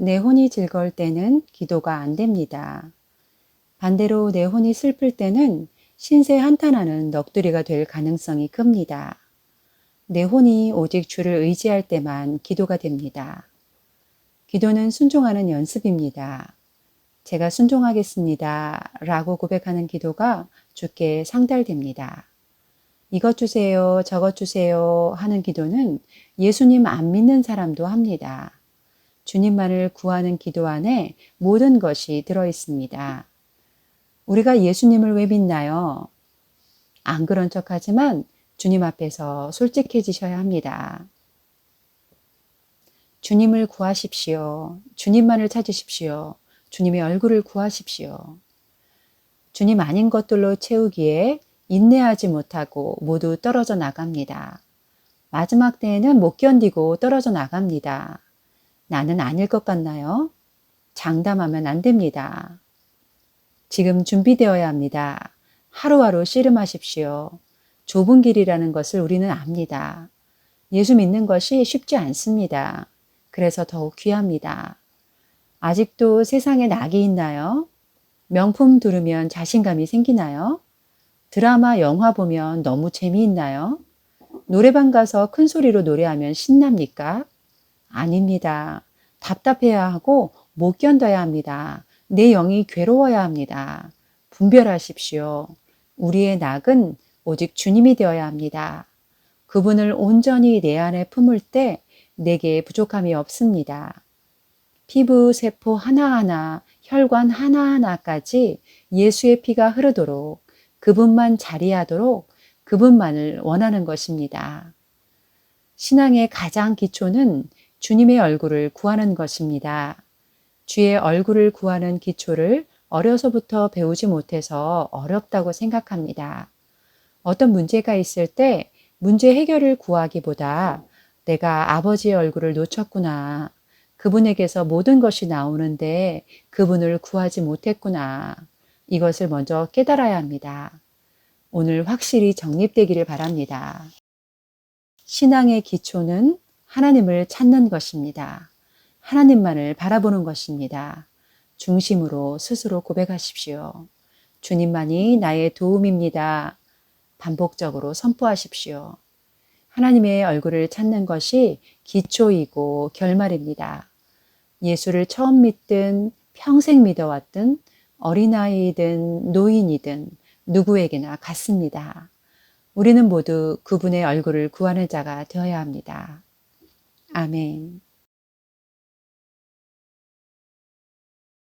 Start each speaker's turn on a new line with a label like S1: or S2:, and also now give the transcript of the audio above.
S1: 내 혼이 즐거울 때는 기도가 안 됩니다. 반대로 내 혼이 슬플 때는 신세 한탄하는 넋두리가 될 가능성이 큽니다. 내 혼이 오직 주를 의지할 때만 기도가 됩니다. 기도는 순종하는 연습입니다. 제가 순종하겠습니다. 라고 고백하는 기도가 주께 상달됩니다. 이것 주세요, 저것 주세요 하는 기도는 예수님 안 믿는 사람도 합니다. 주님만을 구하는 기도 안에 모든 것이 들어 있습니다. 우리가 예수님을 왜 믿나요? 안 그런 척 하지만 주님 앞에서 솔직해지셔야 합니다. 주님을 구하십시오. 주님만을 찾으십시오. 주님의 얼굴을 구하십시오. 주님 아닌 것들로 채우기에 인내하지 못하고 모두 떨어져 나갑니다. 마지막 때에는 못 견디고 떨어져 나갑니다. 나는 아닐 것 같나요? 장담하면 안 됩니다. 지금 준비되어야 합니다. 하루하루 씨름하십시오. 좁은 길이라는 것을 우리는 압니다. 예수 믿는 것이 쉽지 않습니다. 그래서 더욱 귀합니다. 아직도 세상에 낙이 있나요? 명품 들으면 자신감이 생기나요? 드라마, 영화 보면 너무 재미있나요? 노래방 가서 큰 소리로 노래하면 신납니까? 아닙니다. 답답해야 하고 못 견뎌야 합니다. 내 영이 괴로워야 합니다. 분별하십시오. 우리의 낙은 오직 주님이 되어야 합니다. 그분을 온전히 내 안에 품을 때 내게 부족함이 없습니다. 피부 세포 하나하나, 혈관 하나하나까지 예수의 피가 흐르도록 그분만 자리하도록 그분만을 원하는 것입니다. 신앙의 가장 기초는 주님의 얼굴을 구하는 것입니다. 주의 얼굴을 구하는 기초를 어려서부터 배우지 못해서 어렵다고 생각합니다. 어떤 문제가 있을 때 문제 해결을 구하기보다 내가 아버지의 얼굴을 놓쳤구나. 그분에게서 모든 것이 나오는데 그분을 구하지 못했구나. 이것을 먼저 깨달아야 합니다. 오늘 확실히 정립되기를 바랍니다. 신앙의 기초는 하나님을 찾는 것입니다. 하나님만을 바라보는 것입니다. 중심으로 스스로 고백하십시오. 주님만이 나의 도움입니다. 반복적으로 선포하십시오. 하나님의 얼굴을 찾는 것이 기초이고 결말입니다. 예수를 처음 믿든 평생 믿어왔든 어린아이든 노인이든 누구에게나 같습니다. 우리는 모두 그분의 얼굴을 구하는 자가 되어야 합니다. 아멘.